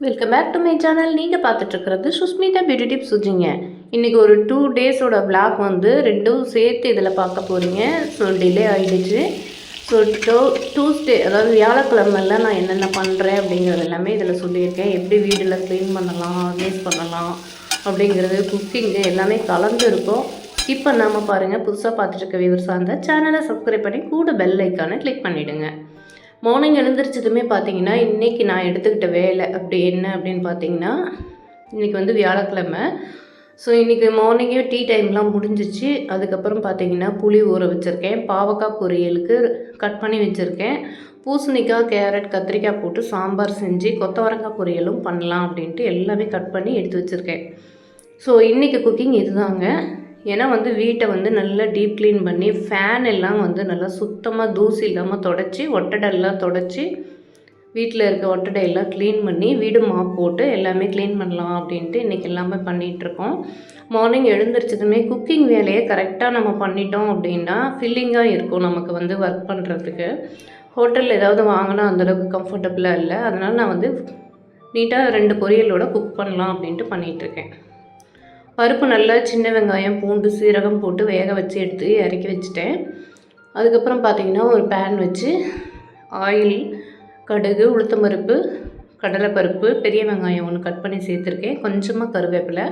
Welcome back to my channel நீங்கள் பார்த்துட்ருக்கிறது Sushmita beauty tips சுஜிங்க. இன்றைக்கி ஒரு டூ டேஸோட vlog வந்து ரெண்டும் சேர்த்து இதில் பார்க்க போகிறீங்க ஸோ டிலே ஆகிடுச்சு ஸோ டோ டூஸ்டே அதாவது வியாழக்கிழமெல்லாம் நான் என்னென்ன பண்ணுறேன் அப்படிங்கிறது எல்லாமே இதில் சொல்லியிருக்கேன். எப்படி வீடில் க்ளீன் பண்ணலாம் வேஸ்ட் பண்ணலாம் அப்படிங்கிறது குக்கிங்கு எல்லாமே கலந்து இருக்கும். ஸ்கிப் பண்ணாமல் பாருங்கள் புதுசாக பார்த்துட்டு இருக்க வியூவர்ஸாக இருந்தால் சேனலை சப்ஸ்கிரைப் பண்ணி கூட பெல் ஐக்கானை கிளிக் பண்ணிவிடுங்க மார்னிங் எழுந்திரிச்சதுமே பார்த்தீங்கன்னா இன்றைக்கி நான் எடுத்துக்கிட்ட வேலை அப்படி என்ன? அப்படின்னு பார்த்தீங்கன்னா இன்றைக்கி வந்து வியாழக்கிழமை. ஸோ இன்றைக்கி மார்னிங்கே டீ டைம்லாம் முடிஞ்சிச்சு. அதுக்கப்புறம் பார்த்தீங்கன்னா புளி ஊற வச்சுருக்கேன். பாவக்காய் பொரியலுக்கு கட் பண்ணி வச்சுருக்கேன். பூசணிக்காய் கேரட் கத்திரிக்காய் போட்டு சாம்பார் செஞ்சு கொத்தவரங்காய் பொரியலும் பண்ணலாம் அப்படின்ட்டு எல்லாமே கட் பண்ணி எடுத்து வச்சுருக்கேன். ஸோ இன்றைக்கி குக்கிங் இதுதாங்க. ஏன்னா வந்து வீட்டை வந்து நல்லா டீப் க்ளீன் பண்ணி ஃபேன் எல்லாம் வந்து நல்லா சுத்தமாக தூசி இல்லாமல் தொடச்சி ஒட்டடெல்லாம் தொடச்சி வீட்டில் இருக்க ஒட்டடையெல்லாம் க்ளீன் பண்ணி வீடு மாப் போட்டு எல்லாமே க்ளீன் பண்ணலாம் அப்படின்ட்டு இன்றைக்கி எல்லாமே பண்ணிகிட்ருக்கோம் மார்னிங் எழுந்திரிச்சதுமே குக்கிங் வேலையை கரெக்டாக நம்ம பண்ணிட்டோம் அப்படின்னா ஃபில்லிங்காக இருக்கும் நமக்கு வந்து ஒர்க் பண்ணுறதுக்கு ஹோட்டலில் ஏதாவது வாங்கினா அந்தளவுக்கு கம்ஃபர்டபுளாக இல்லை. அதனால் நான் வந்து நீட்டாக ரெண்டு பொரியலோட குக் பண்ணலாம் அப்படின்ட்டு பண்ணிகிட்ருக்கேன் பருப்பு நல்லா சின்ன வெங்காயம் பூண்டு சீரகம் போட்டு வேக வச்சு எடுத்து இறக்கி வச்சுட்டேன். அதுக்கப்புறம் பார்த்தீங்கன்னா ஒரு பேன் வச்சு ஆயில் கடுகு உளுத்தம்பருப்பு கடலைப்பருப்பு பெரிய வெங்காயம் ஒன்று கட் பண்ணி சேர்த்துருக்கேன். கொஞ்சமாக கருவேப்பிலை.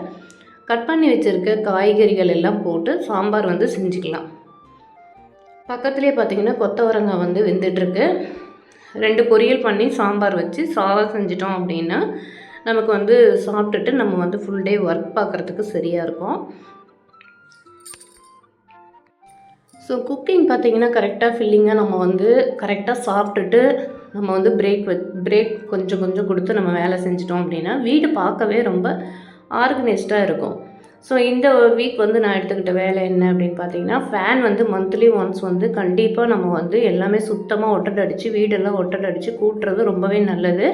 கட் பண்ணி வச்சுருக்க காய்கறிகள் எல்லாம் போட்டு சாம்பார் வந்து செஞ்சுக்கலாம். பக்கத்துலேயே பார்த்திங்கன்னா கொத்தவரங்காய் வந்து வெந்துட்டுருக்கு. ரெண்டு பொரியல் பண்ணி சாம்பார் வச்சு சாதம் செஞ்சிட்டோம் அப்படின்னா நமக்கு வந்து சாப்பிட்டுட்டு நம்ம வந்து ஃபுல் டே ஒர்க் பார்க்குறதுக்கு சரியாக இருக்கும். ஸோ குக்கிங் பார்த்தீங்கன்னா கரெக்டாக ஃபில்லிங்காக நம்ம வந்து கரெக்டாக சாப்பிட்டுட்டு நம்ம வந்து பிரேக் பிரேக் கொஞ்சம் கொஞ்சம் கொடுத்து நம்ம வேலை செஞ்சிட்டோம் அப்படின்னா வீடு பார்க்கவே ரொம்ப ஆர்கனைஸ்டாக இருக்கும். ஸோ இந்த வீக் வந்து நான் எடுத்துக்கிட்ட வேலை என்ன அப்படின்னு பார்த்தீங்கன்னா ஃபேன் வந்து மந்த்லி ஒன்ஸ் வந்து கண்டிப்பாக நம்ம வந்து எல்லாமே சுத்தமாக ஒட்டடடிச்சு வீடெல்லாம் ஒட்டடடிச்சு கூட்டுறது ரொம்பவே நல்லது.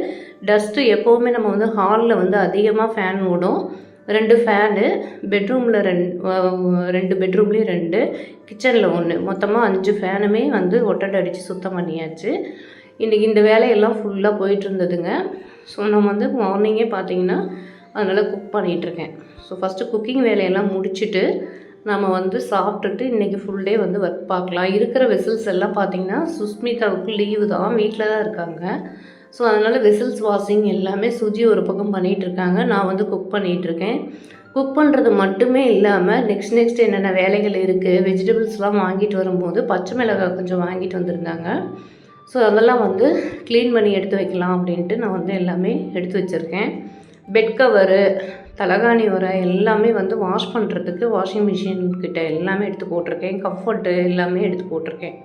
டஸ்ட்டு எப்போவுமே நம்ம வந்து ஹாலில் வந்து அதிகமாக ஃபேன் ஓடும். ரெண்டு ஃபேனு பெட்ரூமில் ரெண்டு ரெண்டு பெட்ரூம்லேயும் ரெண்டு கிச்சனில் ஒன்று மொத்தமாக அஞ்சு ஃபேனுமே வந்து ஒட்டடடிச்சு சுத்தம் பண்ணியாச்சு. இன்றைக்கி இந்த வேலையெல்லாம் ஃபுல்லாக போயிட்டு இருந்ததுங்க. ஸோ நம்ம வந்து மார்னிங்கே பார்த்தீங்கன்னா அதனால் குக் பண்ணிகிட்ருக்கேன் ஸோ ஃபஸ்ட்டு குக்கிங் வேலையெல்லாம் முடிச்சுட்டு நம்ம வந்து சாப்பிட்டுட்டு இன்றைக்கி ஃபுல் டே வந்து ஒர்க் பார்க்கலாம். இருக்கிற வெசல்ஸ் எல்லாம் பார்த்திங்கன்னா சுஸ்மிதாவுக்கு லீவு தான். வீட்டில் தான் இருக்காங்க. ஸோ அதனால் வெசல்ஸ் வாஷிங் எல்லாமே சுஜி ஒரு பக்கம் பண்ணிகிட்ருக்காங்க நான் வந்து குக் பண்ணிகிட்ருக்கேன் குக் பண்ணுறது மட்டுமே இல்லாமல் நெக்ஸ்ட் நெக்ஸ்ட் என்னென்ன வேலைகள் இருக்குது வெஜிடபிள்ஸ்லாம் வாங்கிட்டு வரும்போது பச்சை மிளகாய் கொஞ்சம் வாங்கிட்டு வந்திருந்தாங்க. ஸோ அதெல்லாம் வந்து க்ளீன் பண்ணி எடுத்து வைக்கலாம் அப்படின்ட்டு நான் வந்து எல்லாமே எடுத்து வச்சுருக்கேன். பெட் கவரு தலகாணி உரை எல்லாமே வந்து வாஷ் பண்ணுறதுக்கு வாஷிங் மிஷின் கிட்ட எல்லாமே எடுத்து போட்டிருக்கேன். கம்ஃபர்ட்டு எல்லாமே எடுத்து போட்டிருக்கேன்.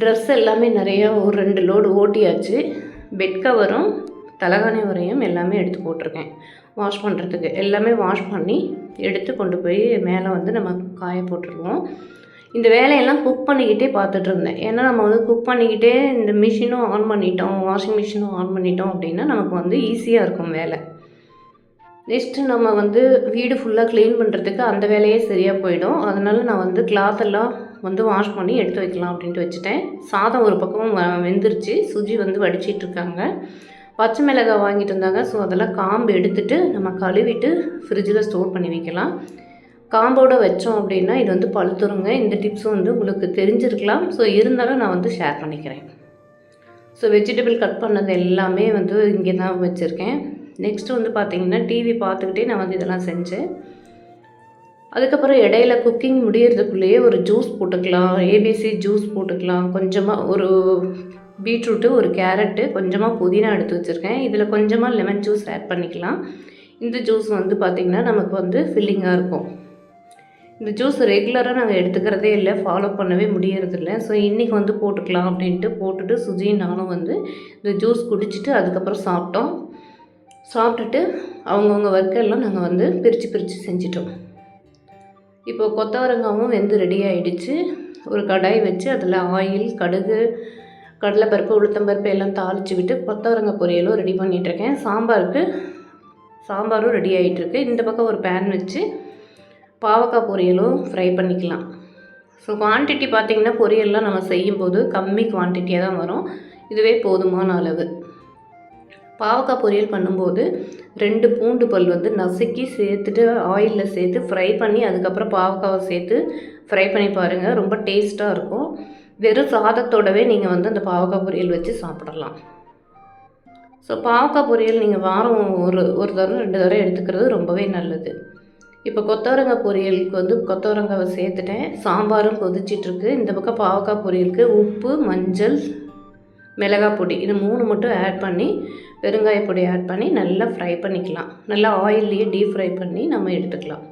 ட்ரெஸ் எல்லாமே நிறையா ஒரு ரெண்டு லோடு ஓட்டியாச்சு. பெட் கவரும் தலகாணி உரையும் எல்லாமே எடுத்து போட்டிருக்கேன். வாஷ் பண்ணுறதுக்கு எல்லாமே வாஷ் பண்ணி எடுத்து கொண்டு போய் மேலே வந்து நம்ம காய போட்டுருவோம். இந்த வேலையெல்லாம் குக் பண்ணிக்கிட்டே பார்த்துட்டு இருந்தேன். ஏன்னா நம்ம வந்து குக் பண்ணிக்கிட்டே இந்த மிஷினும் ஆன் பண்ணிட்டோம் வாஷிங் மிஷினும் ஆன் பண்ணிட்டோம் அப்படின்னா நமக்கு வந்து ஈஸியாக இருக்கும் வேலை. நெக்ஸ்ட்டு நம்ம வந்து வீடு ஃபுல்லாக க்ளீன் பண்ணுறதுக்கு அந்த வேலையே சரியாக போயிடும். அதனால் நான் வந்து கிளாத் எல்லாம் வந்து வாஷ் பண்ணி எடுத்து வைக்கலாம் அப்படின்ட்டு வச்சுட்டேன். சாதம் ஒரு பக்கம் வெந்துருச்சு. சுஜி வந்து வடிச்சிட்ருக்காங்க பச்சை மிளகாய் வாங்கிட்டு இருந்தாங்க ஸோ அதெல்லாம் காம்பு எடுத்துட்டு நம்ம கழுவிட்டு ஃப்ரிட்ஜில் ஸ்டோர் பண்ணி வைக்கலாம். காம்போட வச்சோம் அப்படின்னா இது வந்து பழுத்துருங்க இந்த டிப்ஸும் வந்து உங்களுக்கு தெரிஞ்சிருக்கலாம். ஸோ இருந்தாலும் நான் வந்து ஷேர் பண்ணிக்கிறேன். ஸோ வெஜிடபிள் கட் பண்ணது எல்லாமே வந்து இங்கே தான் வச்சுருக்கேன். நெக்ஸ்ட்டு வந்து பார்த்திங்கன்னா டிவி பார்த்துக்கிட்டே நான் வந்து இதெல்லாம் செஞ்சேன். அதுக்கப்புறம் இடையில குக்கிங் முடியறதுக்குள்ளேயே ஒரு ஜூஸ் போட்டுக்கலாம் ஏபிசி ஜூஸ் போட்டுக்கலாம். கொஞ்சமாக ஒரு பீட்ரூட்டு ஒரு கேரட்டு கொஞ்சமாக புதினா எடுத்து வச்சுருக்கேன். இதில் கொஞ்சமாக லெமன் ஜூஸ் ஆட் பண்ணிக்கலாம். இந்த ஜூஸ் வந்து பார்த்திங்கன்னா நமக்கு வந்து ஃபில்லிங்காக இருக்கும். இந்த ஜூஸ் ரெகுலராக நாங்கள் எடுத்துக்கிறதே இல்லை ஃபாலோ பண்ணவே முடியறதில்ல. ஸோ இன்றைக்கி வந்து போட்டுக்கலாம் அப்படின்ட்டு போட்டுட்டு சுஜியும் நானும் வந்து இந்த ஜூஸ் குடிச்சிட்டு அதுக்கப்புறம் சாப்பிட்டோம். சாப்பிட்டுட்டு அவங்கவுங்க ஒர்க்கெல்லாம் நாங்கள் வந்து பிரித்து பிரித்து செஞ்சிட்டோம். இப்போ கொத்தவரங்காவும் வெந்து ரெடி ஆகிடுச்சு ஒரு கடாய் வச்சு அதில் ஆயில் கடுகு கடலைப்பருப்பு உளுத்தம்பருப்பு எல்லாம் தாளித்து விட்டு கொத்தவரங்காய் பொரியலும் ரெடி பண்ணிகிட்ருக்கேன் சாம்பாருக்கு சாம்பாரும் ரெடி ஆகிட்டுருக்கு இந்த பக்கம் ஒரு பேன் வச்சு பாவக்காய் பொரியலும் ஃப்ரை பண்ணிக்கலாம். ஸோ குவான்டிட்டி பார்த்திங்கன்னா பொரியல்லாம் நம்ம செய்யும்போது கம்மி குவான்டிட்டியாக தான் வரும். இதுவே போதுமான அளவு. பாவக்காய் பொரியல் பண்ணும்போது ரெண்டு பூண்டு பல் வந்து நசுக்கி சேர்த்துட்டு ஆயிலில் சேர்த்து ஃப்ரை பண்ணி அதுக்கப்புறம் பாவக்காவை சேர்த்து ஃப்ரை பண்ணி பாருங்கள் ரொம்ப டேஸ்ட்டாக இருக்கும். வெறும் சாதத்தோடவே நீங்கள் வந்து அந்த பாவக்காய் பொரியல் வச்சு சாப்பிடலாம். ஸோ பாவக்காய் பொரியல் நீங்கள் வாரம் ஒரு ஒரு தரம் ரெண்டு தரம் எடுத்துக்கிறது ரொம்பவே நல்லது. இப்போ கொத்தவரங்காய் பொரியலுக்கு வந்து கொத்தவரங்காவை சேர்த்துட்டேன். சாம்பாரும் கொதிச்சிட்ருக்கு இந்த பக்கம் பாவக்காய் பொரியலுக்கு உப்பு மஞ்சள் மிளகாய் பொடி இது மூணு மட்டும் ஆட் பண்ணி பெருங்காய பொடி ஆட் பண்ணி நல்லா ஃப்ரை பண்ணிக்கலாம். நல்லா ஆயில்லையே டீப் ஃப்ரை பண்ணி நம்ம எடுத்துக்கலாம்.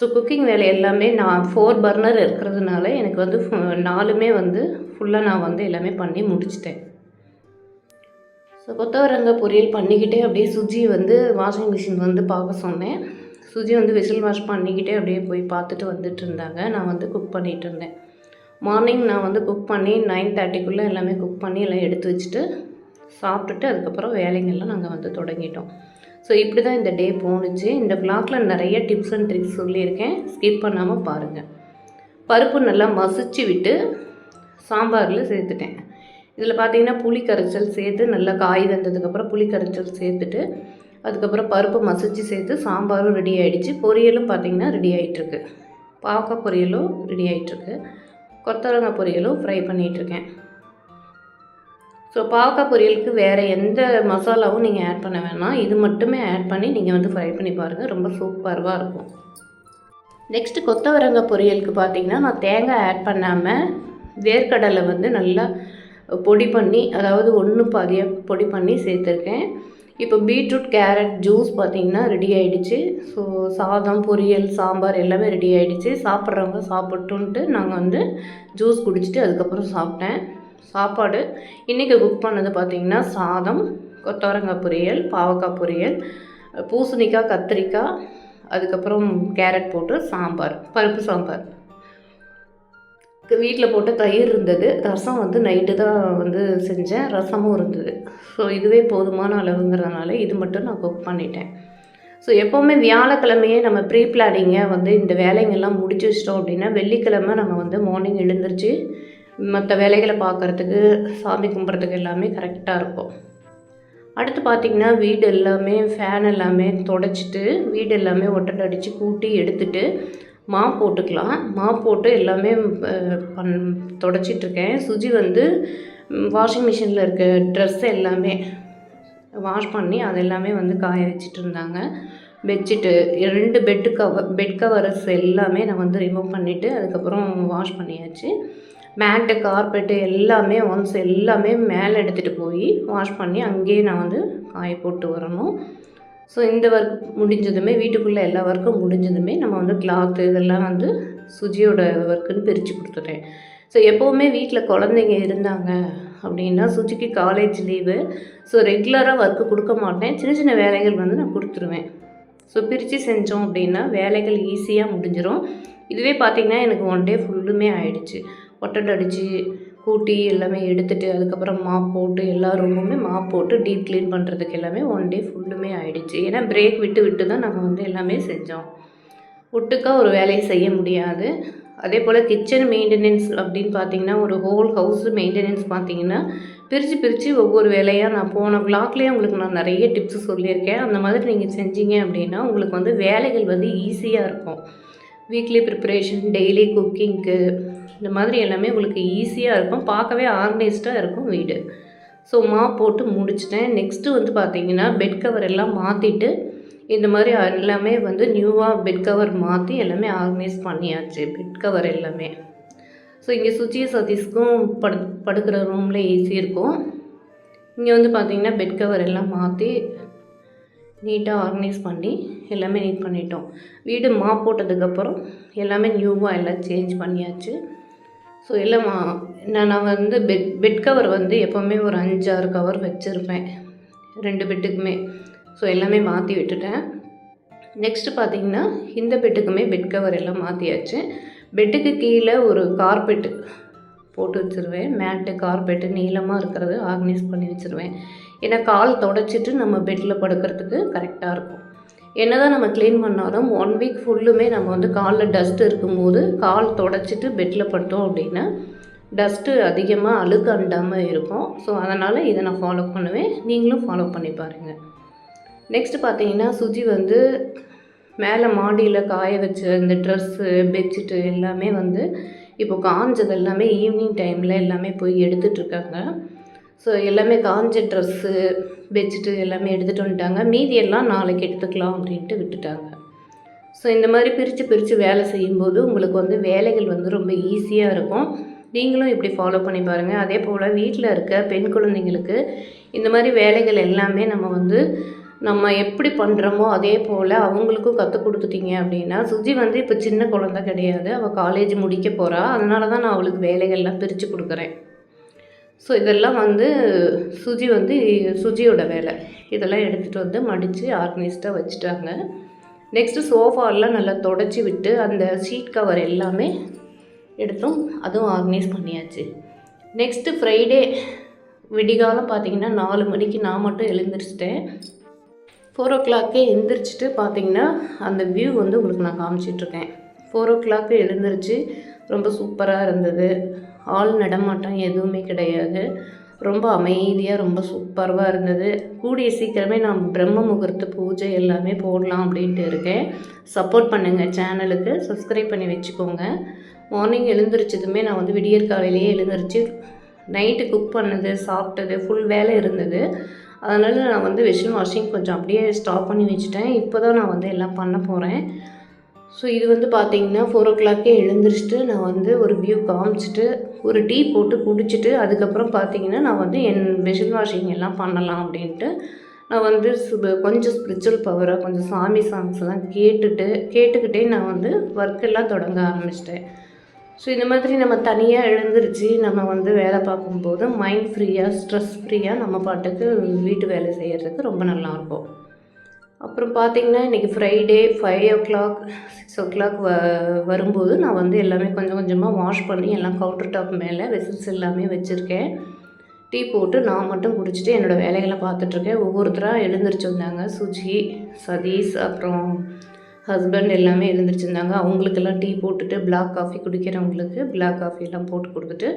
ஸோ குக்கிங் வேலை எல்லாமே நான் ஃபோர் பர்னர் இருக்கிறதுனால எனக்கு வந்து ஃபு- நாலுமே வந்து ஃபுல்லாக நான் வந்து எல்லாமே பண்ணி முடிச்சிட்டேன். ஸோ கொத்தவரங்க பொரியல் பண்ணிக்கிட்டே அப்படியே சுஜி வந்து வாஷிங் மிஷின் வந்து பார்க்க சொன்னேன். சுஜி வந்து விசில் வாஷ் பண்ணிக்கிட்டே அப்படியே போய் பார்த்துட்டு வந்துட்டு இருந்தாங்க. நான் வந்து குக் பண்ணிகிட்டு இருந்தேன். மார்னிங் நான் வந்து குக் பண்ணி நைன் தேர்ட்டிக்குள்ளே எல்லாமே குக் பண்ணி எல்லாம் எடுத்து வச்சுட்டு சாப்பிட்டுட்டு அதுக்கப்புறம் வேலைங்கள்லாம் நாங்கள் வந்து தொடங்கிட்டோம். ஸோ இப்படி தான் இந்த டே போணுச்சு. இந்த vlogல நிறைய டிப்ஸ் அண்ட் ட்ரிக்ஸ் சொல்லியிருக்கேன். ஸ்கிப் பண்ணாமல் பாருங்கள் பருப்பு நல்லா மசிச்சு விட்டு சாம்பாரில் சேர்த்துட்டேன். இதில் பார்த்தீங்கன்னா புளி கரைச்சல் சேர்த்து நல்லா காய் வந்ததுக்கப்புறம் புளி கரைச்சல் சேர்த்துட்டு அதுக்கப்புறம் பருப்பு மசிச்சு சேர்த்து சாம்பாரும் ரெடி ஆகிடுச்சு பொரியலும் பார்த்தீங்கன்னா ரெடி ஆகிட்டுருக்கு பாவக்காய் பொரியலும் ரெடி ஆகிட்டுருக்கு கொத்தரங்காய் பொரியலும் ஃப்ரை பண்ணிகிட்ருக்கேன் ஸோ பாவக்காய் பொரியலுக்கு வேறு எந்த மசாலாவும் நீங்கள் ஆட் பண்ண வேணாம். இது மட்டுமே ஆட் பண்ணி நீங்கள் வந்து ஃப்ரை பண்ணி பாருங்கள் ரொம்ப சூப்பராக இருக்கும். நெக்ஸ்ட்டு கொத்தவரங்காய் பொரியலுக்கு பார்த்தீங்கன்னா நான் தேங்காய் ஆட் பண்ணாமல் வேர்க்கடலை வந்து நல்லா பொடி பண்ணி அதாவது ஒன்று பாதியாக பொடி பண்ணி சேர்த்துருக்கேன். இப்போ பீட்ரூட் கேரட் ஜூஸ் பார்த்தீங்கன்னா ரெடி ஆகிடுச்சு ஸோ சாதம் பொரியல் சாம்பார் எல்லாமே ரெடி ஆகிடுச்சு சாப்பிட்றவங்க சாப்பிட்டுன்ட்டு நாங்கள் வந்து ஜூஸ் குடிச்சிட்டு அதுக்கப்புறம் சாப்பிட்டேன். சாப்பாடு. இன்றைக்கி குக் பண்ணது பார்த்திங்கன்னா சாதம் கொத்தவரங்காய் பொரியல் பாவக்காய் பொரியல் பூசணிக்காய் கத்திரிக்காய் அதுக்கப்புறம் கேரட் போட்டு சாம்பார் பருப்பு சாம்பார். வீட்டில் போட்ட தயிர் இருந்தது. ரசம் வந்து நைட்டு தான் வந்து செஞ்சேன். ரசமும் இருந்தது. ஸோ இதுவே போதுமான அளவுங்கிறதுனால இது மட்டும் நான் குக் பண்ணிட்டேன். ஸோ எப்போவுமே வியாழக்கிழமையே நம்ம ப்ரீ பிளானிங்கை வந்து இந்த வேலைங்கெல்லாம் முடிச்சு வச்சிட்டோம் அப்படின்னா வெள்ளிக்கிழமை நம்ம வந்து மார்னிங் எழுந்திரிச்சு மற்ற வேலைகளை பார்க்குறதுக்கு சாமி கும்பிட்றதுக்கு எல்லாமே கரெக்டாக இருக்கும். அடுத்து பார்த்திங்கன்னா வீடு எல்லாமே ஃபேன் எல்லாமே தொடச்சிட்டு வீடு எல்லாமே ஒட்டடை அடித்து கூட்டி எடுத்துட்டு மா போட்டுக்கலாம். மா போட்டு எல்லாமே பண் தொடச்சிட்ருக்கேன். சுஜி வந்து வாஷிங் மிஷினில் இருக்க ட்ரெஸ் எல்லாமே வாஷ் பண்ணி அது எல்லாமே வந்து காய வச்சிட்டு இருந்தாங்க பெட்ஷீட்டு ரெண்டு பெட்டு கவர் பெட் கவர்ஸ் எல்லாமே நான் வந்து ரிமூவ் பண்ணிவிட்டு அதுக்கப்புறம் வாஷ் பண்ணியாச்சு. மேட்டு கார்பெட்டு எல்லாமே ஒன்ஸ் எல்லாமே மேலே எடுத்துகிட்டு போய் வாஷ் பண்ணி அங்கேயே நான் வந்து காய போட்டு வரணும். ஸோ இந்த ஒர்க் முடிஞ்சதுமே வீட்டுக்குள்ளே எல்லா ஒர்க்கும் முடிஞ்சதுமே நம்ம வந்து கிளாத்து இதெல்லாம் வந்து சுஜியோட ஒர்க்குன்னு பிரித்து கொடுத்துட்டேன். ஸோ எப்போவுமே வீட்டில் குழந்தைங்க இருந்தாங்க அப்படின்னா சுஜிக்கு காலேஜ் லீவு ஸோ ரெகுலராக ஒர்க்கு கொடுக்க மாட்டேன். சின்ன சின்ன வேலைகள் வந்து நான் கொடுத்துருவேன். ஸோ பிரித்து செஞ்சோம் அப்படின்னா வேலைகள் ஈஸியாக முடிஞ்சிடும் இதுவே பார்த்திங்கன்னா எனக்கு ஒன் டே ஃபுல்லுமே ஆயிடுச்சு. ஒட்டடை அடித்து கூட்டி எல்லாமே எடுத்துட்டு அதுக்கப்புறம் மாப் போட்டு எல்லா ரூமுமே மாப் போட்டு டீப் க்ளீன் பண்ணுறதுக்கு எல்லாமே ஒன் டே ஃபுல்லுமே ஆயிடுச்சு. ஏன்னா பிரேக் விட்டு விட்டு தான் நம்ம வந்து எல்லாமே செஞ்சோம். ஒட்டுக்கா ஒரு வேலையை செய்ய முடியாது. அதே போல் கிச்சன் மெயின்டெனன்ஸ் அப்படின்னு பார்த்தீங்கன்னா ஒரு ஹோல் ஹவுஸ் மெயின்டெனன்ஸ் பார்த்தீங்கன்னா பிரித்து பிரித்து ஒவ்வொரு வேலையாக நான் போன பிளாக்லேயே உங்களுக்கு நான் நிறைய டிப்ஸ் சொல்லியிருக்கேன். அந்த மாதிரி நீங்கள் செஞ்சீங்க அப்படின்னா உங்களுக்கு வந்து வேலைகள் வந்து ஈஸியாக இருக்கும். வீக்லி ப்ரிப்பரேஷன் டெய்லி குக்கிங்க்கு இந்த மாதிரி எல்லாமே உங்களுக்கு ஈஸியாக இருக்கும். பார்க்கவே ஆர்கனைஸ்டாக இருக்கும் வீடு. ஸோ மா போட்டு முடிச்சிட்டேன். நெக்ஸ்ட்டு வந்து பார்த்திங்கன்னா பெட் கவர் எல்லாம் மாற்றிட்டு இந்த மாதிரி எல்லாமே வந்து நியூவாக பெட் கவர் மாற்றி எல்லாமே ஆர்கனைஸ் பண்ணியாச்சு. பெட் கவர் எல்லாமே. ஸோ இங்கே சுச்சி சதீஷ்க்கும் படு படுக்கிற ரூமில் ஏசி இருக்கும். இங்கே வந்து பார்த்திங்கன்னா பெட் கவர் எல்லாம் மாற்றி நீட்டாக ஆர்கனைஸ் பண்ணி எல்லாமே நீட் பண்ணிட்டோம். வீடு மா போட்டதுக்கப்புறம் எல்லாமே நியூவாக எல்லாம் சேஞ்ச் பண்ணியாச்சு. ஸோ இல்லைம்மா நான் நான் வந்து பெட் பெட் கவர் வந்து எப்போவுமே ஒரு அஞ்சாறு கவர் வச்சுருப்பேன். ரெண்டு பெட்டுக்குமே ஸோ எல்லாமே மாற்றி விட்டுட்டேன். நெக்ஸ்ட்டு பார்த்தீங்கன்னா இந்த பெட்டுக்குமே பெட் கவர் எல்லாம் மாற்றியாச்சு பெட்டுக்கு கீழே ஒரு கார்பெட்டு போட்டு வச்சுருவேன். மேட்டு கார்பெட்டு நீளமாக இருக்கிறது ஆர்கனைஸ் பண்ணி வச்சுருவேன். ஏன்னா கால் தொடச்சிட்டு நம்ம பெட்டில் படுக்கிறதுக்கு கரெக்டாக இருக்கும். என்ன தான் நம்ம க்ளீன் பண்ணாலும் ஒன் வீக் ஃபுல்லுமே நம்ம வந்து காலில் டஸ்ட் இருக்கும்போது கால் தொடச்சிட்டு பெட்டில் பட்டோம் அப்படின்னா டஸ்ட்டு அதிகமாக அழுக்கு அண்டாமல் இருக்கும். ஸோ அதனால் இதை நான் ஃபாலோ பண்ணுவேன். நீங்களும் ஃபாலோ பண்ணி பாருங்கள் நெக்ஸ்ட்டு பார்த்தீங்கன்னா சுஜி வந்து மேலே மாடியில் காய வச்ச இந்த ட்ரெஸ்ஸு பெட்ஷீட்டு எல்லாமே வந்து இப்போ காஞ்சது எல்லாமே ஈவினிங் டைமில் எல்லாமே போய் எடுத்துகிட்ருக்காங்க ஸோ எல்லாமே காஞ்ச ட்ரெஸ்ஸு பெட்ஷீட்டு எல்லாமே எடுத்துகிட்டு வந்துட்டாங்க. மீதி எல்லாம் நாளைக்கு எடுத்துக்கலாம் அப்படின்ட்டு விட்டுட்டாங்க. ஸோ இந்த மாதிரி பிரித்து பிரித்து வேலை செய்யும்போது உங்களுக்கு வந்து வேலைகள் வந்து ரொம்ப ஈஸியாக இருக்கும். நீங்களும் இப்படி ஃபாலோ பண்ணி பாருங்கள் அதே போல் வீட்டில் இருக்க பெண் குழந்தைங்களுக்கு இந்த மாதிரி வேலைகள் எல்லாமே நம்ம வந்து நம்ம எப்படி பண்ணுறோமோ அதே போல் அவங்களுக்கும் கற்றுக் கொடுத்துட்டீங்க அப்படின்னா சுஜி வந்து இப்போ சின்ன குழந்த கிடையாது. அவள் காலேஜ் முடிக்க போகிறா அதனால தான் நான் அவளுக்கு வேலைகள்லாம் பிரித்து கொடுக்குறேன். ஸோ இதெல்லாம் வந்து சுஜி வந்து சுஜியோட வேலை. இதெல்லாம் எடுத்துகிட்டு வந்து மடித்து ஆர்கனைஸ்டாக வச்சுட்டாங்க. நெக்ஸ்ட்டு சோஃபாலாம் நல்லா தொடச்சி விட்டு அந்த சீட் கவர் எல்லாமே எடுத்தும் அதுவும் ஆர்கனைஸ் பண்ணியாச்சு. நெக்ஸ்ட்டு ஃப்ரைடே விடிகாலம் பார்த்தீங்கன்னா நாலு மணிக்கு நான் மட்டும் எழுந்திரிச்சிட்டேன். ஃபோர் ஓ கிளாக்கே எழுந்திரிச்சிட்டு பார்த்தீங்கன்னா அந்த வியூ வந்து உங்களுக்கு நான் காமிச்சிட்ருக்கேன் ஃபோர் ஓ கிளாக்கு எழுந்திரிச்சு ரொம்ப சூப்பராக இருந்தது. ஆள் நடமாட்டம் எதுவுமே கிடையாது. ரொம்ப அமைதியாக ரொம்ப சூப்பராக இருந்தது. கூடிய சீக்கிரமே நான் பிரம்ம முகூர்த்த பூஜை எல்லாமே போடலாம் அப்படின்ட்டு இருக்கேன். சப்போர்ட் பண்ணுங்கள் சேனலுக்கு. சப்ஸ்கிரைப் பண்ணி வச்சுக்கோங்க. மார்னிங் எழுந்திரிச்சதுமே நான் வந்து விடியற் காலையிலேயே எழுந்திரிச்சு நைட்டு குக் பண்ணது சாப்பிட்டது ஃபுல் வேலை இருந்தது. அதனால் நான் வந்து வெஷின் வாஷிங் கொஞ்சம் அப்படியே ஸ்டாப் பண்ணி வச்சுட்டேன். இப்போ தான் நான் வந்து எல்லாம் பண்ண போகிறேன் ஸோ இது வந்து பார்த்திங்கன்னா ஃபோர் ஓ கிளாக்கே எழுந்திரிச்சிட்டு நான் வந்து ஒரு வியூ காமிச்சிட்டு ஒரு டீ போட்டு குடிச்சிட்டு அதுக்கப்புறம் பார்த்திங்கன்னா நான் வந்து என் வெஷின் வாஷிங் எல்லாம் பண்ணலாம் அப்படின்ட்டு நான் வந்து கொஞ்சம் ஸ்பிரிச்சுவல் பவராக கொஞ்சம் சாமி சாங்ஸ்லாம் கேட்டுட்டு கேட்டுக்கிட்டே நான் வந்து ஒர்க்கெல்லாம் தொடங்க ஆரம்பிச்சிட்டேன். ஸோ இந்த மாதிரி நம்ம தனியாக எழுந்திரிச்சு நம்ம வந்து வேலை பார்க்கும்போது மைண்ட் ஃப்ரீயாக ஸ்ட்ரெஸ் ஃப்ரீயாக நம்ம பாட்டுக்கு வீட்டு வேலை செய்கிறதுக்கு ரொம்ப நல்லாயிருக்கும் அப்புறம் பார்த்திங்கன்னா இன்றைக்கி Friday five o'clock six o'clock வ வரும்போது நான் வந்து எல்லாமே கொஞ்சம் கொஞ்சமாக வாஷ் பண்ணி எல்லாம் கவுண்டர் டாப் மேலே வெசில்ஸ் எல்லாமே வச்சுருக்கேன். டீ போட்டு நான் மட்டும் குடிச்சிட்டு என்னோடய வேலைகளை பார்த்துட்ருக்கேன் ஒவ்வொருத்தராக எழுந்திரிச்சு வந்தாங்க. சுஜி சதீஷ் அப்புறம் ஹஸ்பண்ட் எல்லாமே எழுந்திரிச்சிருந்தாங்க. அவங்களுக்கெல்லாம் டீ போட்டுட்டு பிளாக் காஃபி குடிக்கிறவங்களுக்கு பிளாக் காஃபி எல்லாம் போட்டு கொடுத்துட்டு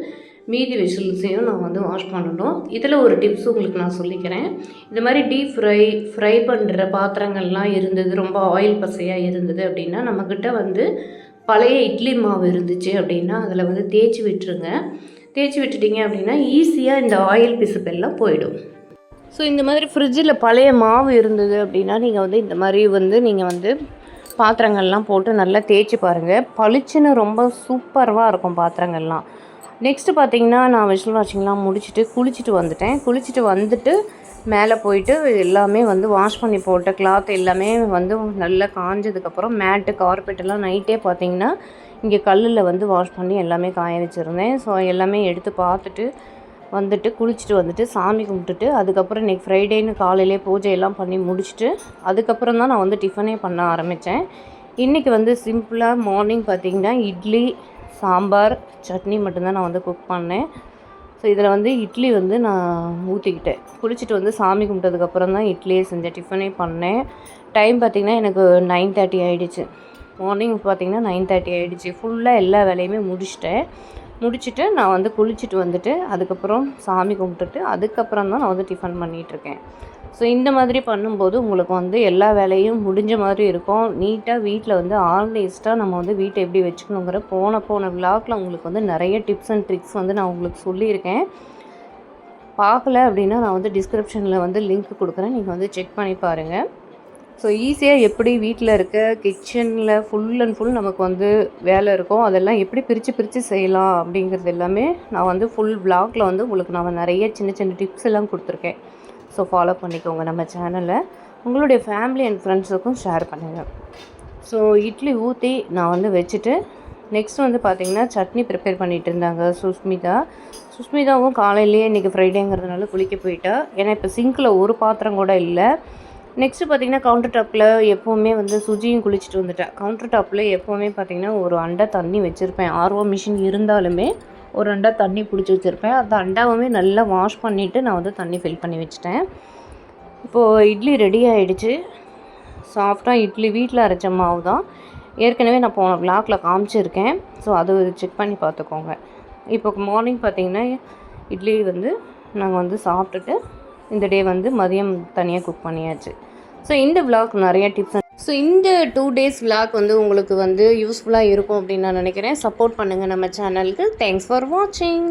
மீதி வெஜிடபிள்ஸையும் நான் வந்து வாஷ் பண்ணணும். இதில் ஒரு டிப்ஸ் உங்களுக்கு நான் சொல்லிக்கிறேன். இந்த மாதிரி டீப் ஃப்ரை ஃப்ரை பண்ணுற பாத்திரங்கள்லாம் இருந்தது ரொம்ப ஆயில் பசையாக இருந்தது அப்படின்னா நம்மக்கிட்ட வந்து பழைய இட்லி மாவு இருந்துச்சு அப்படின்னா அதில் வந்து தேய்ச்சி விட்டுருங்க. தேய்ச்சி விட்டுட்டிங்க அப்படின்னா ஈஸியாக இந்த ஆயில் பிசுப்பெல்லாம் போயிடும். ஸோ இந்த மாதிரி ஃப்ரிட்ஜில் பழைய மாவு இருந்தது அப்படின்னா நீங்கள் வந்து இந்த மாதிரி வந்து நீங்கள் வந்து பாத்திரங்கள்லாம் போட்டு நல்லா தேய்ச்சி பாருங்கள் பளிச்சுன்னு ரொம்ப சூப்பர்வாக இருக்கும் பாத்திரங்கள்லாம். நெக்ஸ்ட்டு பார்த்தீங்கன்னா நான் விஷல் வாஷிங்லாம் முடிச்சுட்டு குளிச்சுட்டு வந்துட்டேன். குளிச்சுட்டு வந்துட்டு மேலே போயிட்டு எல்லாமே வந்து வாஷ் பண்ணி போட்ட கிளாத் எல்லாமே வந்து நல்லா காஞ்சதுக்கப்புறம் மேட்டு கார்பெட்டெல்லாம் நைட்டே பார்த்திங்கன்னா இங்கே கல்லில் வந்து வாஷ் பண்ணி எல்லாமே காய வச்சுருந்தேன். ஸோ எல்லாமே எடுத்து பார்த்துட்டு வந்துட்டு குளிச்சுட்டு வந்துட்டு சாமி கும்பிட்டுட்டு அதுக்கப்புறம் இன்றைக்கி ஃப்ரைடேன்னு காலையிலே பூஜையெல்லாம் பண்ணி முடிச்சுட்டு அதுக்கப்புறம் தான் நான் வந்து டிஃபனே பண்ண ஆரம்பித்தேன் இன்றைக்கி வந்து சிம்பிளாக மார்னிங் பார்த்திங்கன்னா இட்லி சாம்பார் சட்னி மட்டும்தான் நான் வந்து குக் பண்ணேன். ஸோ இதில் வந்து இட்லி வந்து நான் ஊற்றிக்கிட்டேன் குளிச்சுட்டு வந்து சாமி கும்பிட்டதுக்கப்புறம் தான் இட்லியே செஞ்சேன் டிஃபனே பண்ணேன். டைம் பார்த்திங்கன்னா எனக்கு நைன் தேர்ட்டி ஆகிடுச்சு மார்னிங் பார்த்திங்கன்னா நைன் தேர்ட்டி ஆகிடுச்சு ஃபுல்லாக எல்லா வேலையுமே முடிச்சிட்டேன். முடிச்சுட்டு நான் வந்து குளிச்சுட்டு வந்துட்டு அதுக்கப்புறம் சாமி கும்பிட்டுட்டு அதுக்கப்புறம் தான் நான் வந்து டிஃபன் பண்ணிகிட்ருக்கேன் ஸோ இந்த மாதிரி பண்ணும்போது உங்களுக்கு வந்து எல்லா வேலையும் முடிஞ்ச மாதிரி இருக்கும். நீட்டாக வீட்டில் வந்து ஆர்கனைஸ்டாக நம்ம வந்து வீட்டை எப்படி வச்சுக்கணுங்கிற போன போன விளாக்கில் உங்களுக்கு வந்து நிறைய டிப்ஸ் அண்ட் ட்ரிக்ஸ் வந்து நான் உங்களுக்கு சொல்லியிருக்கேன். பார்க்கல அப்படின்னா நான் வந்து டிஸ்கிரிப்ஷனில் வந்து லிங்க் கொடுக்குறேன். நீங்கள் வந்து செக் பண்ணி பாருங்கள் ஸோ ஈஸியாக எப்படி வீட்டில் இருக்க கிச்சனில் ஃபுல் அண்ட் ஃபுல் நமக்கு வந்து வேலை இருக்கும். அதெல்லாம் எப்படி பிரித்து பிரித்து செய்யலாம் அப்படிங்கிறது எல்லாமே நான் வந்து ஃபுல் விளாகில் வந்து உங்களுக்கு நான் நிறைய சின்ன சின்ன டிப்ஸ் எல்லாம் கொடுத்துருக்கேன். ஸோ ஃபாலோ பண்ணிக்கோங்க நம்ம சேனலை உங்களுடைய ஃபேமிலி அண்ட் ஃப்ரெண்ட்ஸுக்கும் ஷேர் பண்ணுங்கள் ஸோ இட்லி ஊற்றி நான் வந்து வச்சுட்டு நெக்ஸ்ட் வந்து பார்த்திங்கன்னா சட்னி ப்ரிப்பேர் பண்ணிகிட்டு இருந்தாங்க சுஸ்மிதா சுஸ்மிதாவும் காலையிலேயே இன்றைக்கி ஃப்ரைடேங்கிறதுனால குளிக்க போயிட்டா. ஏன்னா இப்போ சிங்கில் ஒரு பாத்திரம் கூட இல்லை. நெக்ஸ்ட்டு பார்த்திங்கன்னா கவுண்டர் டாப்பில் எப்போவுமே வந்து சுஜியும் குளிச்சுட்டு வந்துட்டேன் கவுண்டர் டாப்பில் எப்போவுமே பார்த்திங்கன்னா ஒரு அண்டை தண்ணி வச்சுருப்பேன். ஆர்ஓ மிஷின் இருந்தாலுமே ஒரு அண்டா தண்ணி பிடிச்சி வச்சுருப்பேன். அந்த அண்டாவுமே நல்லா வாஷ் பண்ணிவிட்டு நான் வந்து தண்ணி ஃபில் பண்ணி வச்சுட்டேன். இப்போது இட்லி ரெடி ஆகிடுச்சு சாஃப்டாக இட்லி வீட்டில் அரைச்ச மாவு தான். ஏற்கனவே நான் போன விளாக்கில் காமிச்சிருக்கேன். ஸோ அது செக் பண்ணி பார்த்துக்கோங்க. இப்போ மார்னிங் பார்த்தீங்கன்னா இட்லி வந்து நாங்கள் வந்து சாப்பிட்டுட்டு இந்த டே வந்து மதியம் தனியாக குக் பண்ணியாச்சு. ஸோ இந்த விளாக் நிறைய டிப்ஸ் ஸோ இந்த டூ டேஸ் விளாக் வந்து உங்களுக்கு வந்து யூஸ்ஃபுல்லாக இருக்கும் அப்படின்னு நான் நினைக்கிறேன். சப்போர்ட் பண்ணுங்கள் நம்ம சேனலுக்கு தேங்க்ஸ் ஃபார் வாட்சிங்